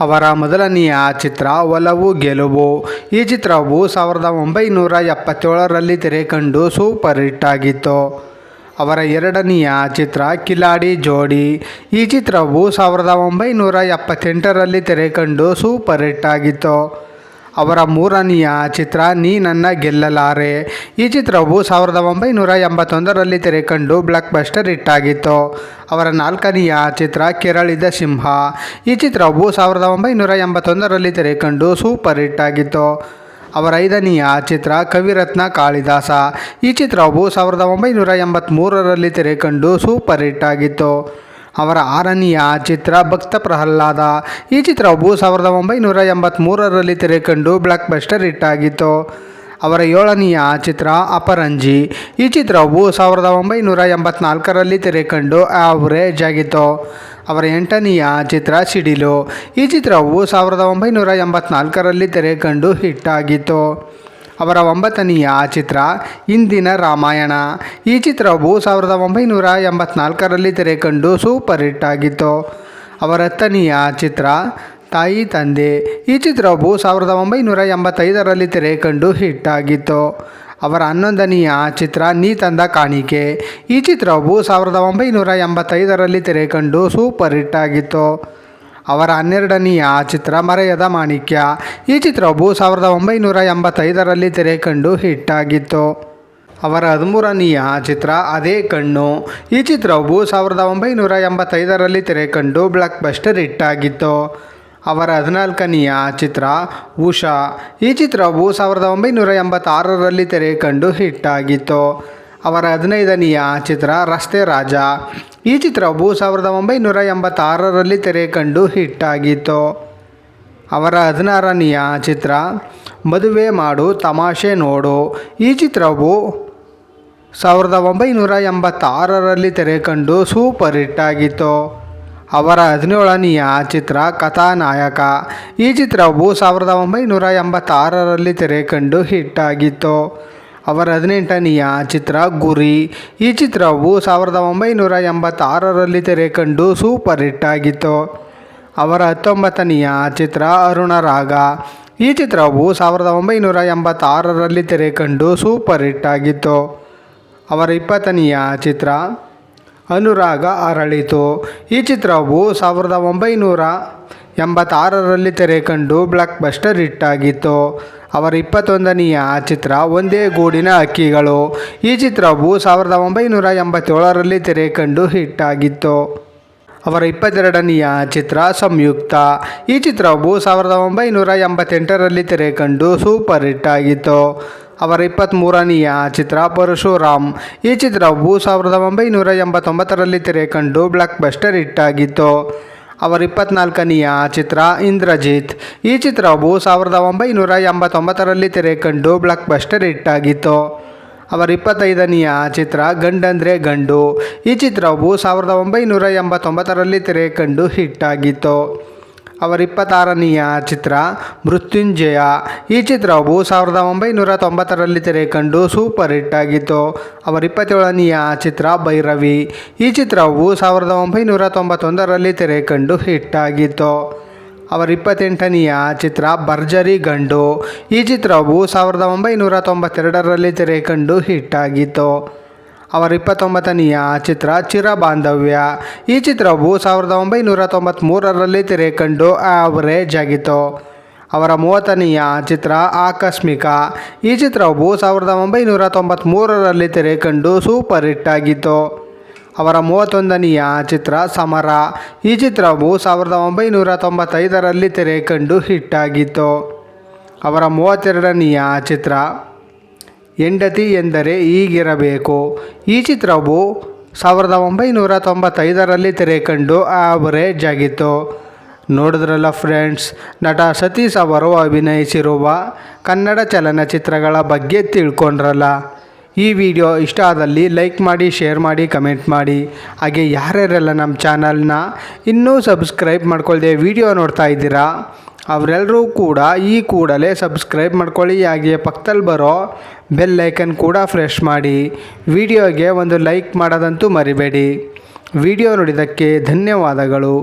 ಅವರ ಮೊದಲನೆಯ ಚಿತ್ರ ಒಲವು ಗೆಲುವು. ಈ ಚಿತ್ರವು ಸಾವಿರದ ಒಂಬೈನೂರ ಎಪ್ಪತ್ತೇಳರಲ್ಲಿ ತೆರೆ ಕಂಡು ಸೂಪರ್ ಹಿಟ್ ಆಗಿತ್ತು. ಅವರ ಎರಡನೆಯ ಚಿತ್ರ ಕಿಲಾಡಿ ಜೋಡಿ. ಈ ಚಿತ್ರವು ಸಾವಿರದ ಒಂಬೈನೂರ ಎಪ್ಪತ್ತೆಂಟರಲ್ಲಿ ತೆರೆ ಕಂಡು ಸೂಪರ್ ಹಿಟ್ ಆಗಿತ್ತು. ಅವರ ಮೂರನೆಯ ಚಿತ್ರ ನೀ ನನ್ನ ಗೆಲ್ಲಲಾರೆ. ಈ ಚಿತ್ರವು ಸಾವಿರದ ಒಂಬೈನೂರ ಎಂಬತ್ತೊಂದರಲ್ಲಿ ತೆರೆ ಕಂಡು ಬ್ಲಾಕ್ ಬಸ್ಟರ್ ಹಿಟ್ ಆಗಿತ್ತು. ಅವರ ನಾಲ್ಕನೆಯ ಚಿತ್ರ ಕೆರಳಿದ ಸಿಂಹ. ಈ ಚಿತ್ರವು ಸಾವಿರದ ಒಂಬೈನೂರ ಎಂಬತ್ತೊಂದರಲ್ಲಿ ತೆರೆ ಕಂಡು ಸೂಪರ್ ಹಿಟ್ ಆಗಿತ್ತು. ಅವರ ಐದನೆಯ ಚಿತ್ರ ಕವಿರತ್ನ ಕಾಳಿದಾಸ. ಈ ಚಿತ್ರವು ಸಾವಿರದ ಒಂಬೈನೂರ ಎಂಬತ್ತ್ಮೂರರಲ್ಲಿ ತೆರೆ ಕಂಡು ಸೂಪರ್ ಹಿಟ್ ಆಗಿತ್ತು. ಅವರ ಆರನೆಯ ಚಿತ್ರ ಭಕ್ತ ಪ್ರಹ್ಲಾದ. ಈ ಚಿತ್ರವು ಸಾವಿರದ ಒಂಬೈನೂರ ಎಂಬತ್ತ್ಮೂರರಲ್ಲಿ ತೆರೆ ಕಂಡು ಬ್ಲಾಕ್ ಬಸ್ಟರ್ ಹಿಟ್ ಆಗಿತ್ತು. ಅವರ ಏಳನೆಯ ಚಿತ್ರ ಅಪರಂಜಿ. ಈ ಚಿತ್ರವು ಸಾವಿರದ ಒಂಬೈನೂರ ಎಂಬತ್ನಾಲ್ಕರಲ್ಲಿ ತೆರೆ ಆವರೇಜ್ ಆಗಿತ್ತು ಅವರ ಎಂಟನೆಯ ಚಿತ್ರ ಸಿಡಿಲು. ಈ ಚಿತ್ರವು ಸಾವಿರದ ಒಂಬೈನೂರ ಎಂಬತ್ನಾಲ್ಕರಲ್ಲಿ ತೆರೆ ಕಂಡು ಹಿಟ್ ಆಗಿತ್ತು ಅವರ ಒಂಬತ್ತನೆಯ ಚಿತ್ರ ಇಂದಿನ ರಾಮಾಯಣ. ಈ ಚಿತ್ರವು ಸಾವಿರದ ಒಂಬೈನೂರ ಎಂಬತ್ನಾಲ್ಕರಲ್ಲಿ ತೆರೆ ಕಂಡು ಸೂಪರ್ ಹಿಟ್ ಆಗಿತ್ತು. ಅವರ ಹತ್ತನೆಯ ಚಿತ್ರ ತಾಯಿ ತಂದೆ. ಈ ಚಿತ್ರವು ಸಾವಿರದ ಒಂಬೈನೂರ ಎಂಬತ್ತೈದರಲ್ಲಿ ತೆರೆ ಕಂಡು ಹಿಟ್ ಆಗಿತ್ತು ಅವರ ಹನ್ನೊಂದನೆಯ ಚಿತ್ರ ನೀ ತಂದ ಕಾಣಿಕೆ. ಈ ಚಿತ್ರವು ಸಾವಿರದ ಒಂಬೈನೂರ ಎಂಬತ್ತೈದರಲ್ಲಿ ತೆರೆ ಕಂಡು ಸೂಪರ್ ಹಿಟ್ ಆಗಿತ್ತು. ಅವರ ಹನ್ನೆರಡನೆಯ ಚಿತ್ರ ಮರೆಯದ ಮಾಣಿಕ್ಯ. ಈ ಚಿತ್ರವು ಸಾವಿರದ ಒಂಬೈನೂರ ಎಂಬತ್ತೈದರಲ್ಲಿ ತೆರೆ ಕಂಡು ಹಿಟ್ ಆಗಿತ್ತು. ಅವರ ಹದಿಮೂರನೆಯ ಚಿತ್ರ ಅದೇ ಕಣ್ಣು. ಈ ಚಿತ್ರವು ಸಾವಿರದ ಒಂಬೈನೂರ ಎಂಬತ್ತೈದರಲ್ಲಿ ತೆರೆ ಕಂಡು ಬ್ಲಾಕ್ ಬಸ್ಟರ್ ಹಿಟ್ ಆಗಿತ್ತು. ಅವರ ಹದಿನಾಲ್ಕನೆಯ ಚಿತ್ರ ಉಷಾ. ಈ ಚಿತ್ರವು ಸಾವಿರದ ಒಂಬೈನೂರ ಎಂಬತ್ತಾರರಲ್ಲಿ ತೆರೆ ಕಂಡು ಹಿಟ್ ಆಗಿತ್ತು ಅವರ ಹದಿನೈದನೆಯ ಚಿತ್ರ ರಸ್ತೆ ರಾಜ. ಈ ಚಿತ್ರವು ಸಾವಿರದ ಒಂಬೈನೂರ ಎಂಬತ್ತಾರರಲ್ಲಿ ತೆರೆ ಕಂಡು ಹಿಟ್ ಆಗಿತ್ತು ಅವರ ಹದಿನಾರನೆಯ ಚಿತ್ರ ಮದುವೆ ಮಾಡು, ತಮಾಷೆ ನೋಡು. ಈ ಚಿತ್ರವು ಸಾವಿರದ ಒಂಬೈನೂರ ಎಂಬತ್ತಾರರಲ್ಲಿ ತೆರೆ ಕಂಡು ಸೂಪರ್ ಹಿಟ್ ಆಗಿತ್ತು. ಅವರ ಹದಿನೇಳನೆಯ ಚಿತ್ರ ಕಥಾನಾಯಕ. ಈ ಚಿತ್ರವು ಸಾವಿರದ ಒಂಬೈನೂರ ಎಂಬತ್ತಾರರಲ್ಲಿ ತೆರೆ ಕಂಡು ಹಿಟ್ ಆಗಿತ್ತು. ಅವರ ಹದಿನೆಂಟನೆಯ ಚಿತ್ರ ಗುರಿ. ಈ ಚಿತ್ರವು ಸಾವಿರದ ಒಂಬೈನೂರ ಎಂಬತ್ತಾರರಲ್ಲಿ ತೆರೆ ಕಂಡು ಸೂಪರ್ ಹಿಟ್ ಆಗಿತ್ತು. ಅವರ ಹತ್ತೊಂಬತ್ತನೆಯ ಚಿತ್ರ ಅರುಣರಾಗ. ಈ ಚಿತ್ರವು ಸಾವಿರದ ಒಂಬೈನೂರ ಎಂಬತ್ತಾರರಲ್ಲಿ ತೆರೆ ಕಂಡು ಸೂಪರ್ ಹಿಟ್ ಆಗಿತ್ತು. ಅವರ ಇಪ್ಪತ್ತನೆಯ ಚಿತ್ರ ಅನುರಾಗ ಅರಳಿತು. ಈ ಚಿತ್ರವು ಸಾವಿರದ ಒಂಬೈನೂರ ಎಂಬತ್ತಾರರಲ್ಲಿ ತೆರೆ ಕಂಡು ಬ್ಲಾಕ್ ಬಸ್ಟರ್ ಹಿಟ್ ಆಗಿತ್ತು. ಅವರ ಇಪ್ಪತ್ತೊಂದನೆಯ ಚಿತ್ರ ಒಂದೇ ಗೂಡಿನ ಹಕ್ಕಿಗಳು ಈ ಚಿತ್ರವು ಸಾವಿರದ ಒಂಬೈನೂರ ಎಂಬತ್ತೇಳರಲ್ಲಿ ತೆರೆ ಕಂಡು ಹಿಟ್ ಆಗಿತ್ತು. ಅವರ ಇಪ್ಪತ್ತೆರಡನೆಯ ಚಿತ್ರ ಸಂಯುಕ್ತ. ಈ ಚಿತ್ರವು ಸಾವಿರದ ಒಂಬೈನೂರ ಎಂಬತ್ತೆಂಟರಲ್ಲಿ ತೆರೆ ಕಂಡು ಸೂಪರ್ ಹಿಟ್ ಆಗಿತ್ತು. ಅವರ ಇಪ್ಪತ್ತ್ಮೂರನೆಯ ಚಿತ್ರ ಪರಶುರಾಮ್. ಈ ಚಿತ್ರವು ಸಾವಿರದ ಒಂಬೈನೂರ ಎಂಬತ್ತೊಂಬತ್ತರಲ್ಲಿ ತೆರೆ ಕಂಡು ಬ್ಲಾಕ್ ಬಸ್ಟರ್ ಹಿಟ್ ಆಗಿತ್ತು. ಅವರ ಇಪ್ಪತ್ನಾಲ್ಕನೆಯ ಚಿತ್ರ ಇಂದ್ರಜಿತ್. ಈ ಚಿತ್ರವು ಸಾವಿರದ ಒಂಬೈನೂರ ಎಂಬತ್ತೊಂಬತ್ತರಲ್ಲಿ ತೆರೆ ಕಂಡು ಬ್ಲಾಕ್ ಬಸ್ಟರ್ ಹಿಟ್ ಆಗಿತ್ತು. ಅವರ ಇಪ್ಪತ್ತೈದನೆಯ ಚಿತ್ರ ಗಂಡಂದ್ರೆ ಗಂಡು. ಈ ಚಿತ್ರವು ಸಾವಿರದ ಒಂಬೈನೂರ ಎಂಬತ್ತೊಂಬತ್ತರಲ್ಲಿ ತೆರೆ ಕಂಡು ಹಿಟ್ ಆಗಿತ್ತು. ಅವರ ಇಪ್ಪತ್ತಾರನೆಯ ಚಿತ್ರ ಮೃತ್ಯುಂಜಯ. ಈ ಚಿತ್ರವು ಸಾವಿರದ ಒಂಬೈನೂರ ತೊಂಬತ್ತರಲ್ಲಿ ತೆರೆ ಕಂಡು ಸೂಪರ್ ಹಿಟ್ ಆಗಿತ್ತು. ಅವರ ಇಪ್ಪತ್ತೇಳನೆಯ ಚಿತ್ರ ಭೈರವಿ. ಈ ಚಿತ್ರವು ಸಾವಿರದ ಒಂಬೈನೂರ ತೊಂಬತ್ತೊಂದರಲ್ಲಿ ತೆರೆ ಕಂಡು ಹಿಟ್ ಆಗಿತ್ತು. ಅವರ ಇಪ್ಪತ್ತೆಂಟನೆಯ ಚಿತ್ರ ಭರ್ಜರಿ ಗಂಡು. ಈ ಚಿತ್ರವು ಸಾವಿರದ ಒಂಬೈನೂರ ತೊಂಬತ್ತೆರಡರಲ್ಲಿ ತೆರೆ ಕಂಡು ಹಿಟ್ ಆಗಿತ್ತು. ಅವರ ಇಪ್ಪತ್ತೊಂಬತ್ತನೆಯ ಚಿತ್ರ ಚಿರ ಬಾಂಧವ್ಯ ಈ ಚಿತ್ರವು ಸಾವಿರದ ಒಂಬೈನೂರ ತೊಂಬತ್ತ್ಮೂರರಲ್ಲಿ ತೆರೆ ಕಂಡು ಆವರೇಜ್ ಆಗಿತ್ತು ಅವರ ಮೂವತ್ತನೆಯ ಚಿತ್ರ ಆಕಸ್ಮಿಕ. ಈ ಚಿತ್ರವು ಸಾವಿರದ ಒಂಬೈನೂರ ತೊಂಬತ್ತ್ಮೂರರಲ್ಲಿ ತೆರೆ ಕಂಡು ಸೂಪರ್ ಹಿಟ್ ಆಗಿತ್ತು. ಅವರ ಮೂವತ್ತೊಂದನೆಯ ಚಿತ್ರ ಸಮರ. ಈ ಚಿತ್ರವು ಸಾವಿರದ ಒಂಬೈನೂರ ತೊಂಬತ್ತೈದರಲ್ಲಿ ತೆರೆ ಕಂಡು ಹಿಟ್ ಆಗಿತ್ತು. ಅವರ ಮೂವತ್ತೆರಡನೆಯ ಚಿತ್ರ ಹೆಂಡತಿ ಎಂದರೆ ಹೀಗಿರಬೇಕು ಈ ಚಿತ್ರವು ಸಾವಿರದ ಒಂಬೈನೂರ ತೊಂಬತ್ತೈದರಲ್ಲಿ ತೆರೆ ಕಂಡು ಆವರೇಜ್ ಆಗಿತ್ತು ನೋಡಿದ್ರಲ್ಲ ಫ್ರೆಂಡ್ಸ್, ನಟ ಸತೀಶ್ ಅವರು ಅಭಿನಯಿಸಿರುವ ಕನ್ನಡ ಚಲನಚಿತ್ರಗಳ ಬಗ್ಗೆ ತಿಳ್ಕೊಂಡ್ರಲ್ಲ. ಈ ವಿಡಿಯೋ ಇಷ್ಟ ಆದಲ್ಲಿ ಲೈಕ್ ಮಾಡಿ, ಶೇರ್ ಮಾಡಿ, ಕಮೆಂಟ್ ಮಾಡಿ. ಹಾಗೆ ಯಾರ್ಯಾರೆಲ್ಲ ನಮ್ಮ ಚಾನಲ್ನ ಇನ್ನೂ ಸಬ್ಸ್ಕ್ರೈಬ್ ಮಾಡ್ಕೊಳ್ದೆ ವಿಡಿಯೋ ನೋಡ್ತಾ ಇದ್ದೀರಾ? ಅವರೆಲ್ಲರೂ ಕೂಡ ಈ ಕೂಡಲೇ ಸಬ್ಸ್ಕ್ರೈಬ್ ಮಾಡ್ಕೊಳ್ಳಿ. ಹಾಗೆ ಪಕ್ಕದಲ್ಲಿ ಬರೋ ಬೆಲ್ ಐಕನ್ ಕೂಡ ಫ್ರೆಶ್ ಮಾಡಿ. ವಿಡಿಯೋಗೆ ಒಂದು ಲೈಕ್ ಮಾಡೋದಂತೂ ಮರಿಬೇಡಿ. ವಿಡಿಯೋ ನೋಡಿದ್ದಕ್ಕೆ ಧನ್ಯವಾದಗಳು.